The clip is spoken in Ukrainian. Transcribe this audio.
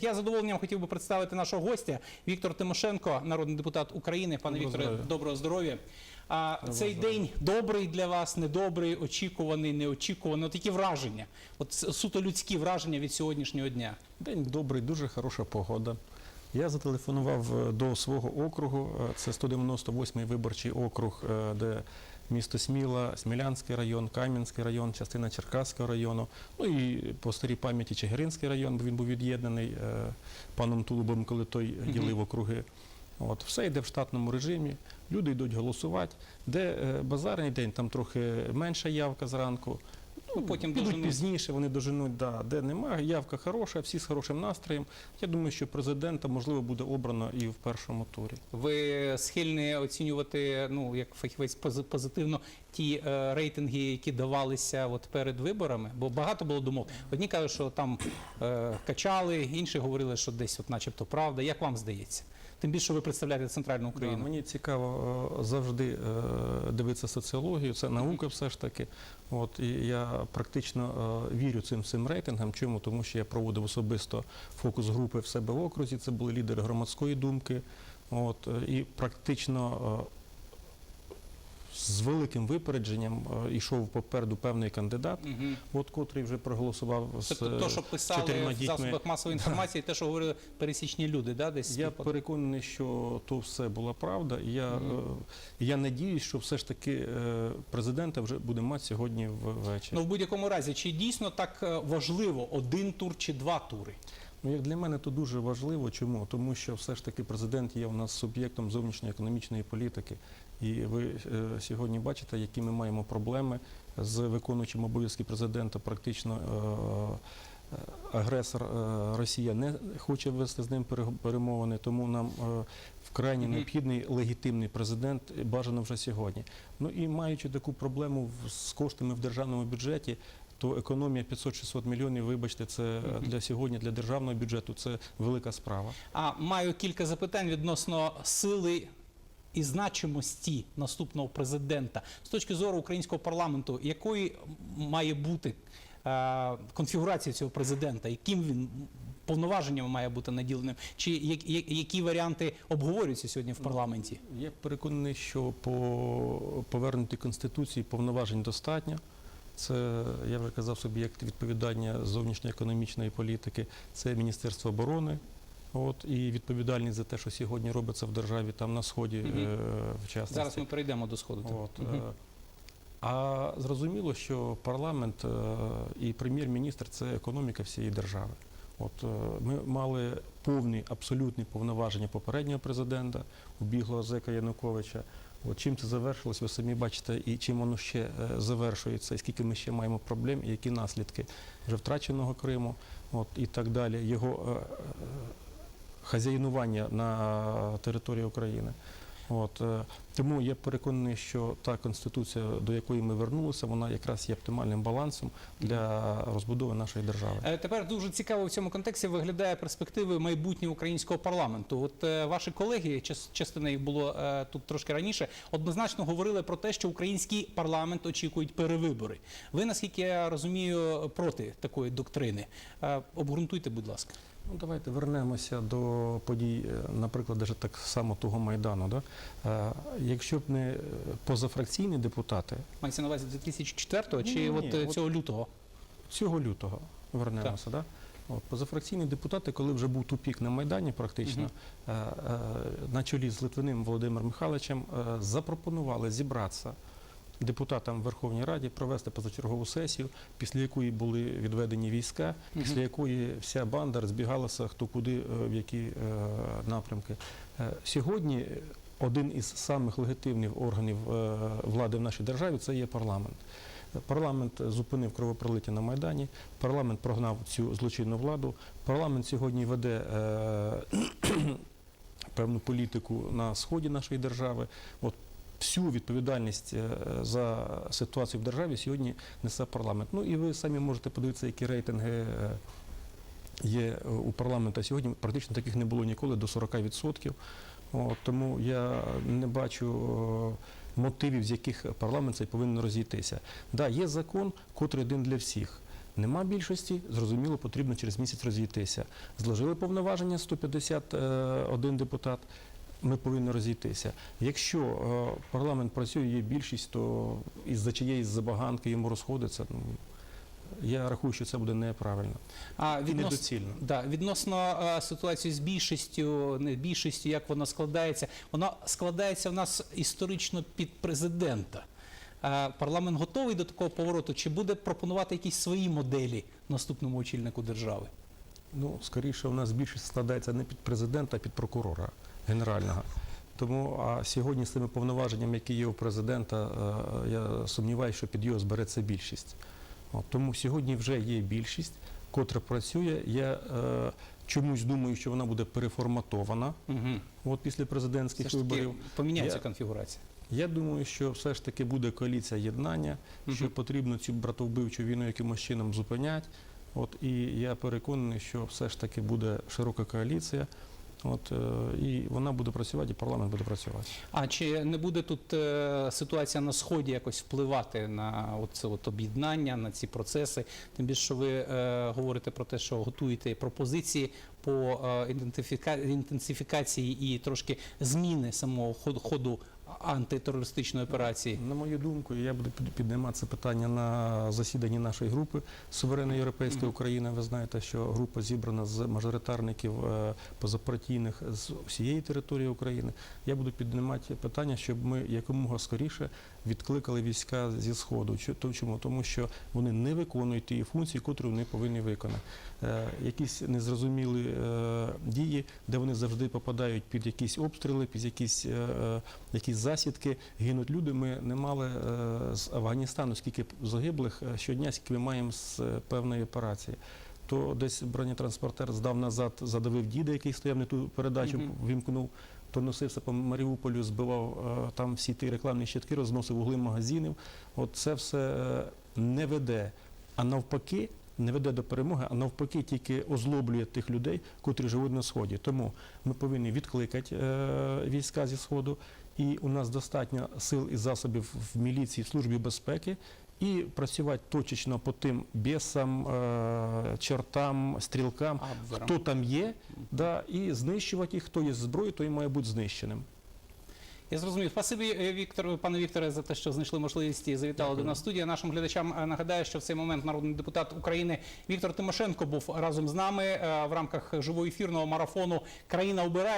Я задоволенням хотів би представити нашого гостя Віктор Тимошенко, народний депутат України. Пане Доброго Вікторе, здоров'я. доброго здоров'я. А цей день добрий для вас, недобрий, очікуваний, неочікуваний. От які враження? От суто людські враження від сьогоднішнього дня. День добрий, дуже хороша погода. Я зателефонував е, до свого округу. е, Це 198-й виборчий округ, е, де місто Сміла, Смілянський район, Кам'янський район, частина Черкаського району. Ну і по старій пам'яті Чигиринський район, бо він був від'єднаний е, паном Тулубом, коли той ділив округи. От, все йде в штатному режимі, люди йдуть голосувати. Де е, базарний день, там трохи менша явка зранку. Ну, потім підуть доженуть. пізніше, вони доженуть, да, де немає, явка хороша, всі з хорошим настроєм. Я думаю, що президента можливо буде обрано і в першому турі. Ви схильні оцінювати, ну як фахівець пози- позитивно ті е, рейтинги, які давалися от перед виборами, бо багато було думок. Одні кажуть, що там е, качали, інші говорили, що десь, от, начебто, правда. Як вам здається? Тим більше ви представляєте центральну Да, Україну. мені цікаво е, завжди е, дивитися соціологію, це наука все ж таки. От, і я практично е, вірю цим всім рейтингам. Чому? Тому що я проводив особисто фокус групи в себе в окрузі, це були лідери громадської думки. От, е, і практично е, з великим випередженням е, йшов попереду певний кандидат, Мгм. от котрий вже проголосував з Тобто, то, що писали в засобах масової інформації, те, що говорили пересічні люди, да, десь Я типу? переконаний, що то все була правда. І я, е, я надіюсь, що все ж таки е, президента вже буде мати сьогодні ввечері. Ну в будь-якому разі, чи дійсно так важливо один тур чи два тури? Ну, як для мене, то дуже важливо. Чому? Тому що все ж таки президент є у нас суб'єктом зовнішньої економічної політики. І ви е, сьогодні бачите, які ми маємо проблеми з виконуючим обов'язки президента. Практично е, е, агресор Росія не хоче вести з ним перемовини, тому нам вкрайні необхідний легітимний президент, бажано вже сьогодні. Ну і маючи таку проблему з коштами в державному бюджеті. То економія 500-600 мільйонів, вибачте, це для сьогодні, для державного бюджету, це велика справа. А маю кілька запитань відносно сили і значимості наступного президента з точки зору українського парламенту, якої має бути е, конфігурація цього президента, яким він повноваженнями має бути наділеним, чи які варіанти обговорюються сьогодні в парламенті? Я переконаний, що по повернутій конституції повноважень достатньо. Це я вже казав суб'єкт відповідання зовнішньоекономічної політики. Це Міністерство оборони. От і відповідальність за те, що сьогодні робиться в державі там на сході, е, в частності. Зараз ми перейдемо до сходу. От, е, А зрозуміло, що парламент е, і прем'єр-міністр це економіка всієї держави. От е, ми мали повні абсолютні повноваження попереднього президента, убіглого Зека Януковича. От чим це завершилось, ви самі бачите, і чим воно ще завершується, і скільки ми ще маємо проблем, і які наслідки вже втраченого Криму, от і так далі. Його е, хазяйнування на території України. От, е, тому я переконаний, що та конституція, до якої ми вернулися, вона якраз є оптимальним балансом для розбудови нашої держави. Е, Тепер дуже цікаво в цьому контексті виглядає перспективи майбутнього українського парламенту. От е, ваші колеги, час- частина їх було тут трошки раніше, однозначно говорили про те, що український парламент очікують перевибори. Ви, наскільки я розумію, проти такої доктрини. Обґрунтуйте, будь ласка. Ну, давайте вернемося до подій, е, наприклад, даже так само того Майдану. Да? Е, Якщо б не е, позафракційні депутати, Мається на увазі 2004 чи Ні-ні-ні, от е, от- цього лютого? цього лютого вернемося. Да? От, позафракційні депутати, коли вже був тупік на Майдані, практично е, е, на чолі з Литвиним Володимиром Михайловичем е, запропонували зібратися депутатам в Верховній Раді, провести позачергову сесію, після якої були відведені війська, після якої вся банда розбігалася хто куди, е, в які е, напрямки. Е, Сьогодні один із самих легітимних органів влади в нашій державі це є парламент. Парламент зупинив кровопролиття на Майдані, парламент прогнав цю злочинну владу. Парламент сьогодні веде е, певну політику на сході нашої держави. От всю відповідальність е, за ситуацію в державі сьогодні несе парламент. Ну і ви самі можете подивитися, які рейтинги. е, Є у парламента сьогодні практично таких не було ніколи до 40%. От, тому я не бачу е, мотивів, з яких парламент цей повинен розійтися. Да, є закон, котрий один для всіх. Нема більшості, зрозуміло, потрібно через місяць розійтися. Зложили повноваження 151 депутат. Ми повинні розійтися. Якщо е, парламент працює, є більшість, то із-за чиєїсь забаганки йому розходиться. Ну, я рахую, що це буде неправильно А і недоцільно. да, відносно е, ситуації з більшістю, не більшістю, як вона складається, вона складається в нас історично під президента. Е, Парламент готовий до такого повороту, чи буде пропонувати якісь свої моделі наступному очільнику держави? Ну, скоріше, у нас більшість складається не під президента, а під прокурора генерального. Тому а сьогодні з тими повноваженнями, які є у президента, е, я сумніваюся, що під його збереться більшість. От, тому сьогодні вже є більшість, котра працює. Я е, чомусь думаю, що вона буде переформатована Угу. от після президентських Все виборів. поміняється Я- конфігурація. Я думаю, що все ж таки буде коаліція єднання, що потрібно цю братовбивчу війну якимось чином зупиняти. От і я переконаний, що все ж таки буде широка коаліція. От е, і вона буде працювати, і парламент буде працювати. А чи не буде тут е, ситуація на сході якось впливати на це об'єднання, на ці процеси? Тим більше, що ви е, говорите про те, що готуєте пропозиції по е, інтенсифікації і трошки зміни самого ходу, антитерористичної операції. На мою думку, я буду під- піднімати це питання на засіданні нашої групи Суверенна Європейська Мгм. Україна. Ви знаєте, що група зібрана з мажоритарників е, позапартійних з всієї території України. Я буду піднімати питання, щоб ми якомога скоріше відкликали війська зі сходу. Чо- Чому? Тому що вони не виконують ті функції, котрі вони повинні виконати. Е, Якісь незрозумілі дії, де вони завжди попадають під якісь обстріли, під якісь, е, е, якісь засідки, гинуть люди. Ми не мали е, з Афганістану скільки загиблих е, щодня, скільки ми маємо з е, певної операції. То десь бронетранспортер здав назад, задавив діда, який стояв не ту передачу, Мгм. вимкнув. То носився по Маріуполю, збивав е, там всі ті рекламні щитки, розносив угли магазинів. От це все е, не веде, а навпаки, не веде до перемоги, а навпаки, тільки озлоблює тих людей, котрі живуть на сході. Тому ми повинні відкликати е, війська зі сходу, і у нас достатньо сил і засобів в міліції, в службі безпеки. І працювати точечно по тим бісам, е, чортам, стрілкам, Абверам. хто там є, да, і знищувати їх, хто є зброєю, той має бути знищеним. Я зрозумів. Спасибі, е, Віктор, пане Вікторе, за те, що знайшли можливість і завітали Дякую. до нас студія. Нашим глядачам е, нагадаю, що в цей момент народний депутат України Віктор Тимошенко був разом з нами е, в рамках живоефірного марафону Країна обирає.